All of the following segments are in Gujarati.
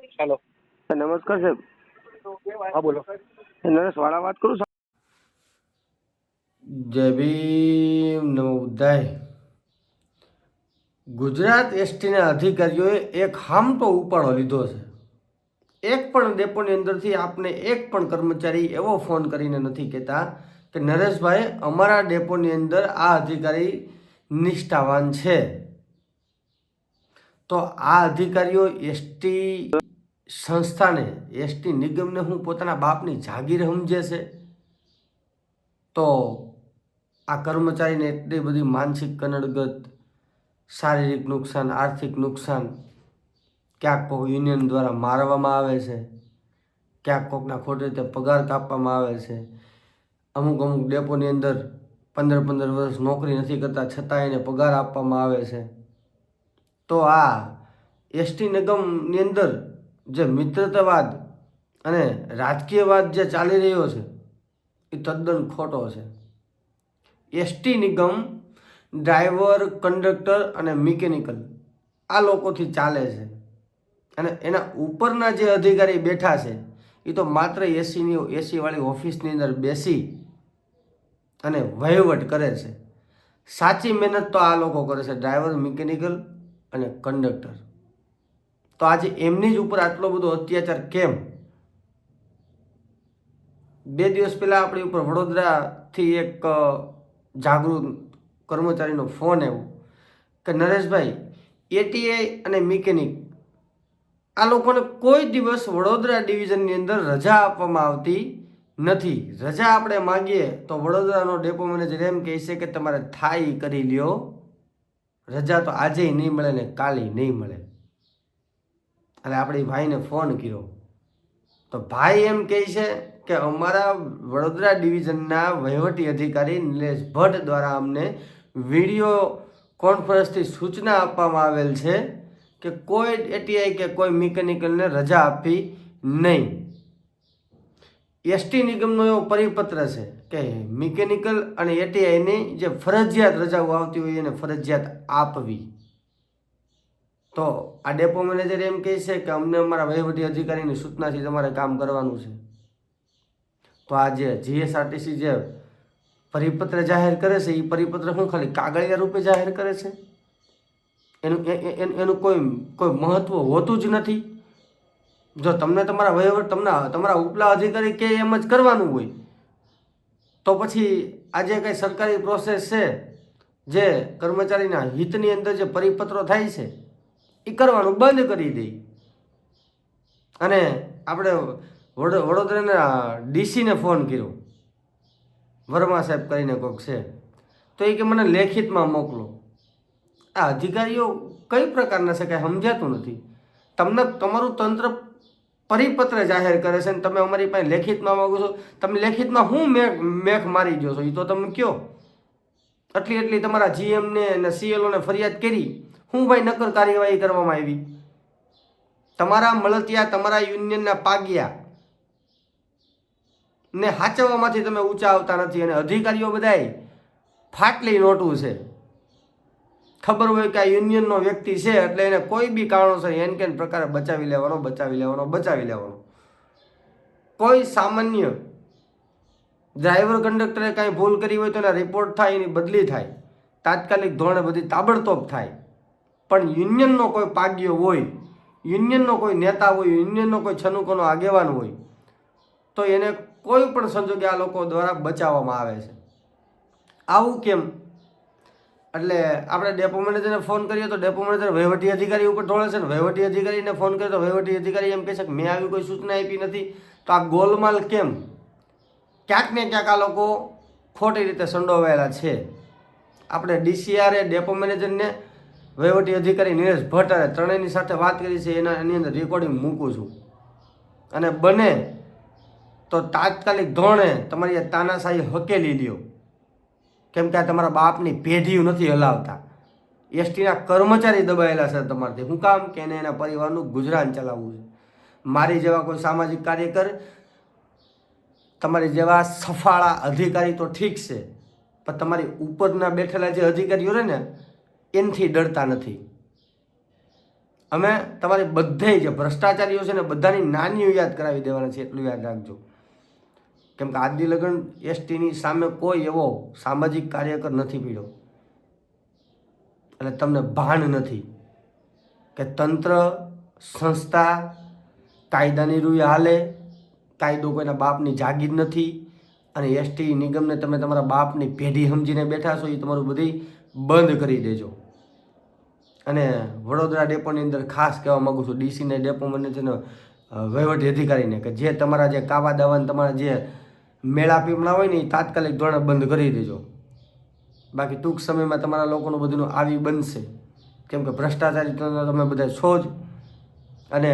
હેલો. નમસ્કાર સાહેબ. હા બોલો. નરેશ વાળા વાત કરું છું? જય ભીમ નવોદય ગુજરાત એસટીના અધિકારીઓએ એક હામટો ઉપાડો લીધો છે. એક પણ ડેપોની અંદરથી આપને એક પણ કર્મચારી એવો ફોન કરીને નથી કહેતા કે નરેશભાઈ અમારા ડેપોની અંદર આ અધિકારી નિષ્ઠાવાન છે. તો આ અધિકારીઓ એસટી સંસ્થાને એસટી નિગમને હું પોતાના બાપની જાગીર સમજે છે. તો આ કર્મચારીને એટલી બધી માનસિક કનડગત, શારીરિક નુકસાન, આર્થિક નુકસાન ક્યાંક કોઈક યુનિયન દ્વારા મારવામાં આવે છે. ક્યાંક કોકના ખોટી રીતે પગાર કાપવામાં આવે છે. અમુક અમુક ડેપોની અંદર પંદર પંદર વર્ષ નોકરી નથી કરતા છતાં એને પગાર આપવામાં આવે છે. તો આ એસટી નિગમની અંદર જે મિત્રતાવાદ અને રાજકીયવાદ જે ચાલી રહ્યો છે, એ તદ્દન ખોટો છે. એસટી નિગમ, ડ્રાઈવર, કંડક્ટર અને મિકેનિકલ આ લોકોથી ચાલે છે અને એના ઉપરના જે અધિકારી બેઠા છે, એ તો માત્ર એસીની એસીવાળી ઓફિસની અંદર બેસી અને વહીવટ કરે છે. સાચી મહેનત તો આ લોકો કરે છે, ડ્રાઈવર, મિકેનિકલ અને કંડક્ટર. તો આજે એમની જ ઉપર આટલો બધો અત્યાચાર કેમ? બે દિવસ પહેલાં આપણી ઉપર વડોદરાથી એક જાગૃત કર્મચારીનો ફોન આવ્યો કે નરેશભાઈ એટીઆઈ અને મિકેનિક, આ લોકોને કોઈ દિવસ વડોદરા ડિવિઝનની અંદર રજા આપવામાં આવતી નથી. રજા આપણે માગીએ તો વડોદરાનો ડેપો મેનેજર એમ કહે છે કે તમારે થાય કરી લ્યો. રજા તો આજે નહીં મળે ને કાલે નહીં મળે. અને આપણે ભાઈને ફોન કર્યો. તો ભાઈ એમ કહે છે કે અમારા વડોદરા ડિવિઝનના વહીવટી અધિકારી નિલેશ ભટ્ટ દ્વારા અમને વીડિયો કોન્ફરન્સથી સૂચના આપવામાં આવેલ છે કે કોઈ એટીઆઈ કે કોઈ મિકેનિકલને રજા આપવી નહીં. એસટી નિગમનો એવો પરિપત્ર છે કે મિકેનિકલ અને એટીઆઈની જે ફરજિયાત રજાઓ આવતી હોય એને ફરજિયાત આપવી. તો આ ડેપો મેનેજર એમ કહે છે કે અમને અમારા વહીવટી અધિકારીની સૂચનાથી તમારે કામ કરવાનું છે. તો આ જે જીએસઆરટીસી જે પરિપત્ર જાહેર કરે છે, એ પરિપત્ર શું ખાલી કાગળિયા રૂપે જાહેર કરે છે? એનું એનું કોઈ કોઈ મહત્વ હોતું જ નથી? જો તમને તમારા વહીવટ, તમને તમારા ઉપલા અધિકારી કે એમ જ કરવાનું હોય, તો પછી આજે કંઈ સરકારી પ્રોસેસ છે જે કર્મચારીના હિતની અંદર જે પરિપત્રો થાય છે, એ કરવાનું બંધ કરી દે. અને આપણે વડો, વડોદરાના ડીસીને ફોન કર્યો. વર્મા સાહેબ કરીને કોઈક છે. તો એ કે મને લેખિતમાં મોકલો. આ અધિકારીઓ કઈ પ્રકારના છે કાંઈ સમજાતું નથી. તમને, તમારું તંત્ર પરિપત્ર જાહેર કરે છે અને તમે અમારી પાસે લેખિતમાં માગો છો. તમે લેખિતમાં હું મેઘ મેઘ મારી ગયો છો? એ તો તમે કયો. એટલી એટલી તમારા જીએમને અને સીએલઓને ફરિયાદ કરી. હું ભાઈ નક્કર કાર્યવાહી કરવામાં આવી. તમારા મળતિયા, તમારા યુનિયનના પાગ્યા ને હાચવવામાંથી તમે ઊંચા આવતા નથી અને અધિકારીઓ બધાય ફાટલી નોટું છે. ખબર હોય કે આ યુનિયનનો વ્યક્તિ છે એટલે એને કોઈ બી કારણોસર એન કેન પ્રકારે બચાવી લેવાનો બચાવી લેવાનો બચાવી લેવાનો. કોઈ સામાન્ય ડ્રાઈવર કંડક્ટરે કાંઈ ભૂલ કરી હોય તો એના રિપોર્ટ થાય, એની બદલી થાય. તાત્કાલિક ધોરણે બધી તાબડતોબ થાય. પણ યુનિયનનો કોઈ પાગ્યો હોય, યુનિયનનો કોઈ નેતા હોય, યુનિયનનો કોઈ છનુકોનો આગેવાન હોય, તો એને કોઈ પણ સંજોગે આ લોકો દ્વારા બચાવવામાં આવે છે. આવું કેમ? એટલે આપણે ડેપો મેનેજરને ફોન કરીએ તો ડેપો મેનેજર વહીવટી અધિકારી ઉપર ઢોળે છે ને વહીવટી અધિકારીને ફોન કરીએ તો વહીવટી અધિકારી એમ કહે છે કે મેં આવી કોઈ સૂચના આપી નથી. તો આ ગોલમાલ કેમ? ક્યાંક ને ક્યાંક આ લોકો ખોટી રીતે સંડોવાયેલા છે. આપણે ડીસીઆરએ ડેપો મેનેજરને વહીવટી અધિકારી નિલેશ ભટ્ટ ત્રણેયની સાથે વાત કરી છે, એના એની અંદર રેકોર્ડિંગ મૂકું છું. અને બને તો તાત્કાલિક ધોરણે તમારી તાનાશાહી હકેલી લ્યો. કેમ કે આ તમારા બાપની પેઢીઓ નથી હલાવતા. એસટીના કર્મચારી દબાયેલા છે તમારાથી. હું કામ કે એને એના પરિવારનું ગુજરાન ચલાવવું છે. મારી જેવા કોઈ સામાજિક કાર્યકર તમારી જેવા સફાળા અધિકારી તો ઠીક છે, પણ તમારી ઉપરના બેઠેલા જે અધિકારીઓ રહે ને, એનાથી ડરતા નથી. અમે તમારી બધે જે ભ્રષ્ટાચારીઓ છે ને, બધાની નાનીઓ યાદ કરાવી દેવાના છે, એટલું યાદ રાખજો. કેમ કે આદિ લગ્ન એસટીની સામે કોઈ એવો સામાજિક કાર્યકર નથી પીડ્યો. એટલે તમને ભાન નથી કે તંત્ર, સંસ્થા, કાયદાની રૂએ હાલે, કાયદો કોઈના બાપની જાગીર નથી અને એસટી નિગમને તમે તમારા બાપની પેઢી સમજીને બેઠા છો, એ તમારું બધી બંધ કરી દેજો. અને વડોદરા ડેપોની અંદર ખાસ કહેવા માગું છું, ડીસીને ડેપો મને છે ને વહીવટી અધિકારીને કે જે તમારા જે કાવા દાવાને, તમારા જે મેળા પીમણા હોય ને એ તાત્કાલિક ધોરણે બંધ કરી દેજો. બાકી ટૂંક સમયમાં તમારા લોકોનું બધું આવી બનશે. કેમ કે ભ્રષ્ટાચારી તમે બધા છો જ. અને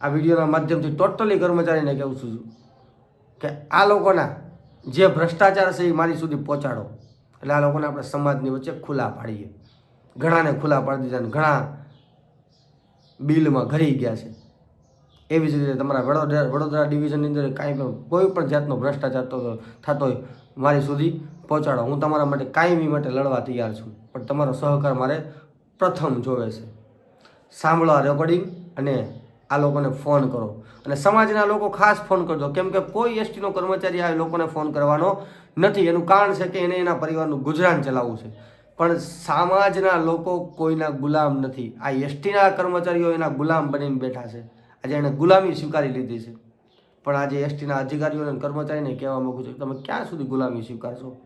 આ વિડીયોના માધ્યમથી ટોટલી કર્મચારીને કહું છું કે આ લોકોના જે ભ્રષ્ટાચાર છે એ મારી સુધી પહોંચાડો. એટલે આ લોકોને આપણે સમાજની વચ્ચે ખુલ્લા પાડીએ. ઘણાને ખુલ્લા પાડી દીધા ઘણા બિલમાં ઘરી ગયા છે. એવી જ રીતે તમારા વડોદરા વડોદરા ડિવિઝનની અંદર કાંઈ પણ, કોઈ પણ જાતનો ભ્રષ્ટાચાર તો થતો હોય, મારી સુધી પહોંચાડો. હું તમારા માટે કાયમી માટે લડવા તૈયાર છું. પણ તમારો સહકાર મારે પ્રથમ જોવે છે. સાંભળો આ રેકોર્ડિંગ અને આ લોકોને ફોન કરો. અને સમાજના લોકો ખાસ ફોન કરજો. કેમ કે કોઈ એસટીનો કર્મચારી આ લોકોને ફોન કરવાનો નથી. એનું કારણ છે કે એને એના પરિવારનું ગુજરાન ચલાવવું છે. પણ સમાજના લોકો કોઈના ગુલામ નથી. આ એસટીના કર્મચારીઓ એના ગુલામ બનીને બેઠા છે. આજે એણે ગુલામી સ્વીકારી લીધી છે. પણ આજે એસટીના અધિકારીઓ કર્મચારીને કહેવા માગું છું તમે ક્યાં સુધી ગુલામી સ્વીકારશો?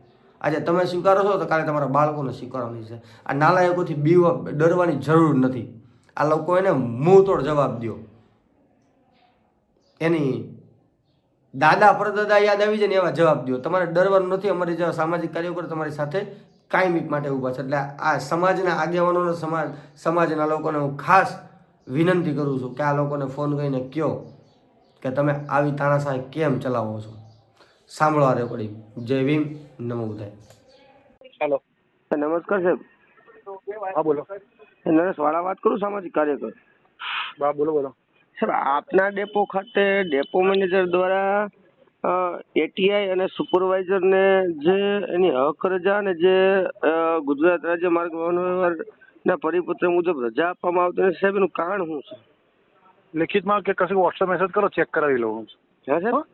આજે તમે સ્વીકારો છો તો કાલે તમારા બાળકોને સ્વીકારવાની છે. આ નાલાયકોથી બી ડરવાની જરૂર નથી. આ લોકો એને તોડ જવાબ દો એની દાદા પરદાદા યાદ આવી જાય ને એવા જવાબ દો તમારે ડરવાનું નથી, અમારી જેવા સામાજિક કાર્યકરો તમારી સાથે કાયમિક માટે ઊભા છે. એટલે આ સમાજના આગેવાનોને સમાજ, સમાજના લોકોને હું ખાસ વિનંતી કરું છું કે આ લોકોને ફોન કરીને કહો કે તમે આવી તાણાશાહી કેમ ચલાવો છો? સાંભળો આ રેકોર્ડિંગ જય ભીમ નમો બુદ્ધાય હેલો. નમસ્કાર સાહેબ. હા બોલો. નરેશ વાળા વાત કરું સામાજિક કાર્યકર? હા બોલો બોલો. સર આપના ડેપો ખાતે ડેપો મેનેજર દ્વારા એટીઆઈ અને સુપરવાઇઝરને જે એની હક રજા અને જે ગુજરાત રાજ્ય માર્ગ વાહન વ્યવહારના પરિપત્ર મુજબ રજા આપવામાં આવતી નથી સાહેબ એનું કારણ શું છે? લેખિતમાં કે કશું વોટ્સઅપ મેસેજ કરો ચેક કરાવી લઉં હા. સાહેબ?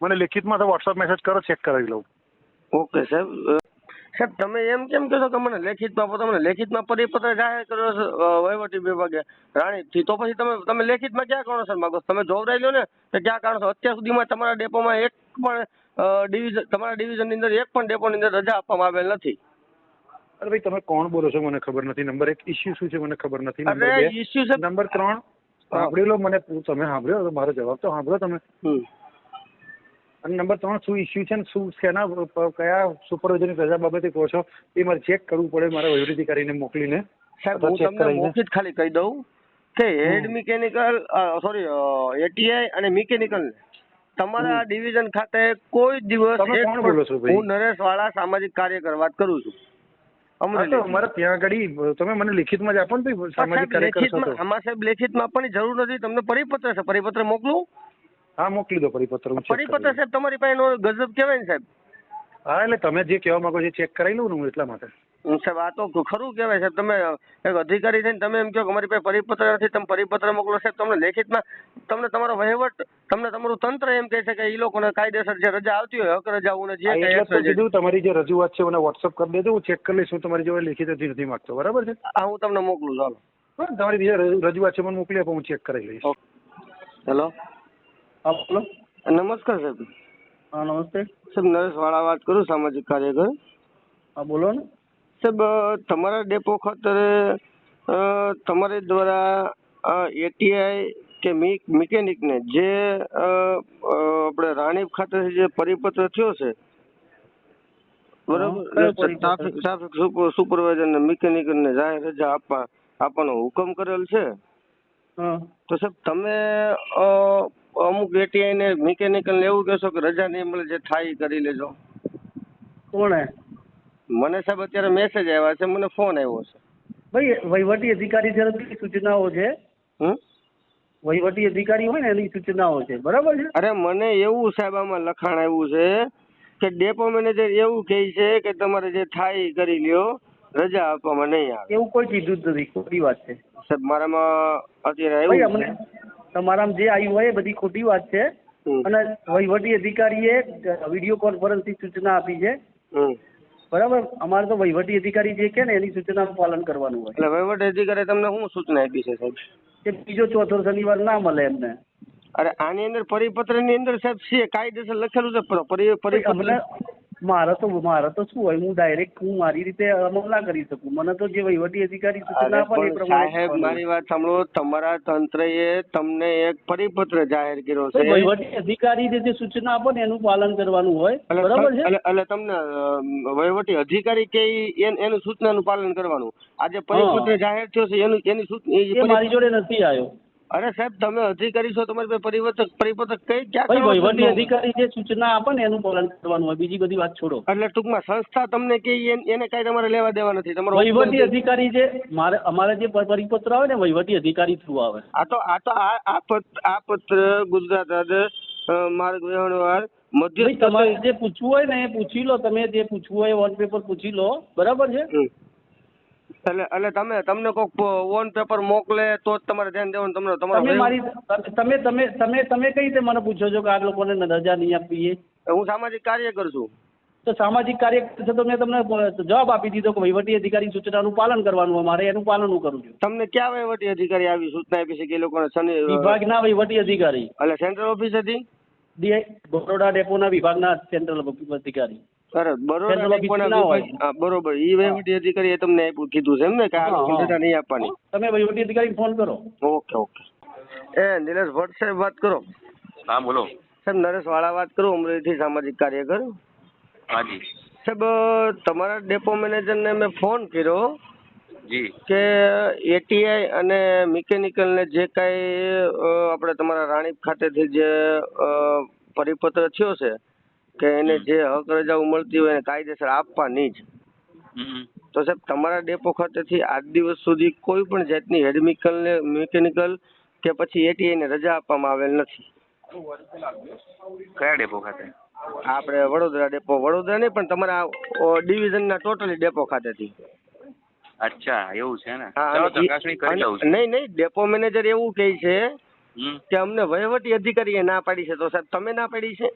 મને લેખિતમાં તો વોટ્સઅપ મેસેજ કરો ચેક કરાવી લઉં. ઓકે સાહેબ. સાહેબ તમે એમ કેમ કહો છો કે મને લેખિતમાં તમને લેખિતમાં પરિપત્ર જાહેર કર્યો છે વહીવટી વિભાગે? રાણીથી તો પછી તમે તમે લેખિતમાં ક્યાં કારણોસર માંગો? તમે જોવરાઈ લો ને કે ક્યાં કારણોસર અત્યાર સુધીમાં તમારા ડેપોમાં એક પણ ડિવિઝન તમારા ડિવિઝનની અંદર એક પણ ડેપોની અંદર રજા આપવામાં આવેલ નથી. અરે ભાઈ તમે કોણ બોલો છો? મને ખબર નથી. નંબર એક ઇસ્યુ શું છે? મને ખબર નથી. નંબર બે. ઇસ્યુ છે નંબર ત્રણ. સાંભળી લો મને. તમે સાંભળ્યો? તો મારો જવાબ તો સાંભળો તમે. અને નંબર ત્રણ શું ઇસ્યુ છે ને? શું શેના કયા સુપરવાઇઝરની રજા બાબતે કહો છો? એ મારે ચેક કરવું પડે. મારા વહીવટ અધિકારીને મોકલીને. સાહેબ હું તમને મૌખિક ખાલી કહી દઉં કે હેડ મિકેનિકલ સોરી એટીઆઈ અને મિકેનિકલ તમારા ડિવિઝન ખાતે કોઈ દિવસ? હું નરેશ વાળા સામાજિક કાર્યકર વાત કરું છું. તો અમારે ત્યાં આગળ તમે મને લિખિતમાં જ આપો ને સામાજિક કાર્યકર છો આમાં સાહેબ લેખિતમાં આપવાની જરૂર નથી. તમને પરિપત્ર છે પરિપત્ર મોકલું? હા મોકલી દો પરિપત્ર પરિપત્ર સાહેબ તમારી પાસે ગજબ કહેવાય ને સાહેબ. હા એટલે તમે જે કહેવા માંગો છો ચેક કરાવી લઉં ને હું એટલા માટે. સાહેબ આ તો ખરું કહેવાય સાહેબ તમે એક અધિકારી થઈને તમે એમ કહો કે અમારી પાસે પરિપત્ર નથી તમે પરિપત્ર મોકલો સાહેબ તમને લેખિતમાં તમને તમારો વહીવટ તમને તમારું તંત્ર એમ કહે છે કે એ લોકોને કાયદેસર જે રજા આવતી હોય હક રજાઓને જે હા, જ. કીધું તમારી જે રજૂઆત છે મને વોટ્સઅપ કરી દેજો હું ચેક કરી લઈશ હું તમારી જોડે લેખિત હજી નથી માગતો બરાબર છે? હા હું તમને મોકલું ચાલો. તમારી જે રજૂઆત છે મને મોકલી આપો હું ચેક કરી લઈશ. હેલો. હા બોલો. નમસ્કાર સાહેબ. હા નમસ્તે. સાહેબ નરેશ વાળા વાત કરું સામાજિક કાર્યકર. હા બોલો ને. સાહેબ તમારા ડેપો ખાતર તમારી દ્વારા એટીઆઈ કે મિકેનિકને જે આપણે રાણીપ ખાતે જે પરિપત્ર થયો છે બરાબર? ટ્રાફિક ટ્રાફિક સુપરવાઇઝર ને મિકેનિક ને જાહેર રજા આપવા આપવાનો હુકમ કરેલ છે? તો સાહેબ તમે અમુક એટીઆઈ ને મિકેનિકલ ને એવું કહેશો કે રજા નહીં મળે જે થાય કરી લેજો. કોણે? મને સાહેબ અત્યારે મેસેજ આવ્યા છે મને ફોન આવ્યો છે. ભાઈ વહીવટી અધિકારી તરફથી સૂચનાઓ છે હમ? વહીવટી અધિકારી હોય ને એની સૂચનાઓ છે બરાબર છે? અરે મને એવું સાહેબ આમાં લખાણ આવ્યું છે કે ડેપો મેનેજર એવું કહે છે કે તમારે જે થાય કરી લ્યો રજા આપવામાં નહીં આવે. એવું કોઈ કીધું જ નથી ખોટી વાત છે. સાહેબ મારામાં અત્યારે આવ્યું છે તમારામાં જે આવ્યું હોય એ બધી ખોટી વાત છે. અને વહીવટી અધિકારીએ વીડિયો કોન્ફરન્સથી સૂચના આપી છે. હમ. બરાબર? અમારે તો વહીવટી અધિકારી જે કે ને એની સૂચનાનું પાલન કરવાનું હોય. એટલે વહીવટી અધિકારી તમને શું સૂચના આપી છે સાહેબ? કે બીજો ચોથો શનિવાર ના મળે એમને. અરે આની અંદર પરિપત્રની અંદર સાહેબ છે કાયદેસર લખેલું છે પરિપત્ર મારે તો મારે તો શું હોય? હું ડાયરેક્ટ હું મારી રીતે અમલ કરી શકું. મને તો જે વહીવટી અધિકારી સૂચના આપે સાહેબ મારી વાત સાંભળો. તમારા તંત્રએ તમને એક પરિપત્ર જાહેર કર્યો છે. વહીવટી અધિકારી જે સૂચના આપે ને એનું પાલન કરવાનું હોય. બરાબર છે? એટલે તમને વહીવટી અધિકારી કે એન- સૂચનાનું પાલન કરવાનું? આજે પરિપત્ર જાહેર થયો છે એનું એની સૂચ- એ એ પરી- મારી જોડે નથી આવ્યો. અરે સાહેબ તમે અધિકારી છો તમારી પરિવર્તક પરિપત્ર પરિપત્ર કઈ ક્યાં વહીવટી અધિકારી જે સૂચના આપે ને એનું પાલન કરવાનું હોય બીજી બધી વાત છોડો. એટલે ટૂંકમાં સંસ્થા તમને કે એને કઈ તમારે લેવા દેવા નથી? તમારો વહીવટી અધિકારી જે મારે અમારે જે પરિપત્ર આવે ને વહીવટી અધિકારી થ્રુ આવે. આ તો આ તો આ આ પત્ર ગુજરાત માર્ગ વ્યવહાર મધ્ય તમારે જે પૂછવું હોય ને એ પૂછી લો તમે જે પૂછવું હોય ઓન પેપર પૂછી લો. બરાબર છે. એટલે એટલે તમે તમને કોક ઓન પેપર મોકલે તો જ તમારે ધ્યાન દેવાનું તમને તમારો તમે મારી તમે તમે તમે તમે કઈ રીતે મને પૂછો છો કે આ લોકોને રજા નહીં આપવી એ હું સામાજિક કાર્યકર છું. તો સામાજિક કાર્ય છે તો મેં તમને જવાબ આપી દીધો કે વહીવટી અધિકારી સૂચનાનું પાલન કરવાનું અમારે એનું પાલન હું કરું છું. તમને ક્યાં વહીવટી અધિકારી આવી સૂચના આપી છે કે એ લોકોને શનિ વિભાગના વહીવટી અધિકારી. એટલે સેન્ટ્રલ ઓફિસ હતી? બરોડા ડેપોના વિભાગના સેન્ટ્રલ અધિકારી. બરોડા ના બરોબર. ઈ વહીવટી અધિકારીએ તમને કીધું છે એમ ને કે આ. રજા નહીં આપવાની. તમે વહીવટી અધિકારી ફોન કરો. Okay okay. એ નિલેશ ભટ્ટ સાહેબ વાત કરો. હા બોલો. સાહેબ નરેશ વાળા વાત કરું અમરેલીથી સામાજિક કાર્યકર. હાજી સાહેબ તમારા ડેપો મેનેજરને મેં ફોન કર્યો. કે એટીઆઈ અને મિકેનિકલ ને જે કાંઈ આપણે તમારા રાણીપ ખાતેથી જે પરિપત્ર થયો છે કે એને જે હક રજાઓ મળતી હોય એને કાયદેસર આપવાની જ. તો સાહેબ તમારા ડેપો ખાતેથી આજ દિવસ સુધી કોઈ પણ જાતની હેડમિકલ ને મિકેનિકલ કે પછી એટીઆઈ ને રજા આપવામાં આવેલ નથી. કયા ડેપો ખાતે? આપણે વડોદરા ડેપો. વડોદરા નહીં પણ તમારા ડિવિઝનના ટોટલી ડેપો ખાતેથી. અચ્છા એવું છે ને? ચલો ચકાસણી કરી લઉં છું. નહીં નહીં ડેપો મેનેજર એવું કહે છે કે અમને વહીવટી અધિકારીએ ના પાડી છે. તો સાહેબ તમે ના પાડી છે?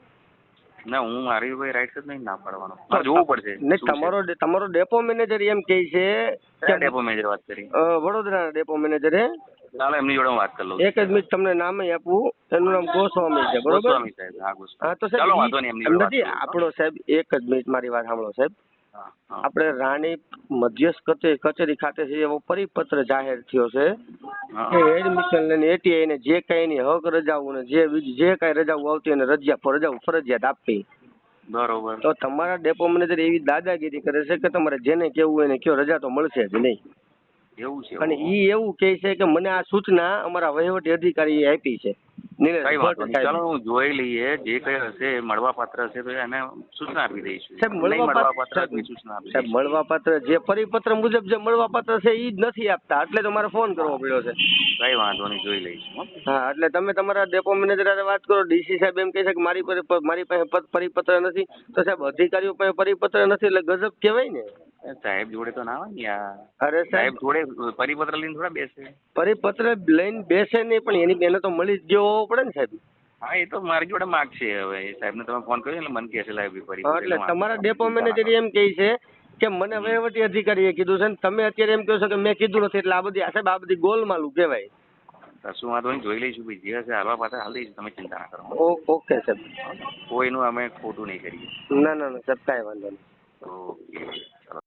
ના હું મારી કોઈ રાઈટ જ નહીં ના પાડવાનો. જોવું પડશે નહીં તમારો તમારો ડેપો મેનેજર એમ કહે છે કે ડેપો મેનેજર વાત કરી? વડોદરા ડેપો ડેપો હે ચાલો એમની જોડે વાત કરી લઉં એક જ મિનિટ તમને નામે આપું. એનું નામ ગોસ્વામી છે બરોબર? હા તો ચાલો સાહેબ. આપણો સાહેબ એક જ મિનિટ મારી વાત સાંભળો સાહેબ. આપણે રાણી મધ્યસ્થ કચેરી ખાતે છે એવો પરિપત્ર જાહેર થયો છે. કે એડમિશન લઈને એટીઆઈ ને જે કઈ એની હક રજાઓ ને જે બીજી જે કઈ રજાઓ આવતી એને રજા રજાઓ ફરજિયાત આપવી. બરોબર. તો તમારા ડેપો મેનેજર એવી દાદાગીરી કરે છે કે તમારે જેને કેવું હોય એને કયો રજા તો મળશે જ નહીં. એવું છે અને ઈ એવું કહે છે કે મને આ સૂચના અમારા વહીવટી અધિકારી આપી છે. નિલેશ કઈ વાંધો ભટ્ટ નહીં. સાહેબ. ચાલો હું જોઈ લઈએ જે કઈ હશે મળવા પાત્ર હશે તો એને સૂચના આપી દઈશું. સાહેબ મળવા મળવા પાત્ર પાત્ર સૂચના સાહેબ મળવા પાત્ર જે પરિપત્ર મુજબ જે મળવા પાત્ર છે એ જ નથી આપતા. એટલે તો મારે ફોન કરવો પડ્યો છે. કઈ વાંધો નહીં જોઈ લઈશું હા. એટલે તમે તમારા ડેપો મેનેજર વાત કરો. ડીસી સાહેબ એમ કહે છે કે મારી પાસે મારી પાસે પરિપત્ર નથી. તો સાહેબ અધિકારીઓ પાસે પરિપત્ર નથી એટલે ગજબ કહેવાય ને. સાહેબ જોડે તો ના હોય ને યાર. અરે સાહેબ. જોડે પરિપત્ર લઈને થોડા બેસે. પરિપત્ર લઈને બેસે નહીં પણ એની એને તો મળી જ ગયો હોવો પડે ને સાહેબ. હા એ તો મારી જોડે માગ છે હવે. સાહેબ ને તમે ફોન કર્યો એટલે મને કહે છે ફરી એટલે તમારા ડેપો. મેનેજર એમ કહે છે કે મને વહીવટી અધિકારીએ કીધું છે ને તમે અત્યારે એમ કહો છો કે મેં કીધું નથી એટલે આ બધી સાહેબ આ બધી ગોલમાલું કહેવાય. કશું વાંધો નહીં જોઈ લઈશું ભાઈ. જે હશે હાલવા પાછા હાલ લઈશું તમે ચિંતા ના કરો. ઓકે સાહેબ. કોઈનું અમે ખોટું નહીં કરીએ. ના ના ના સાહેબ કાંઈ વાંધો નહીં. ઓકે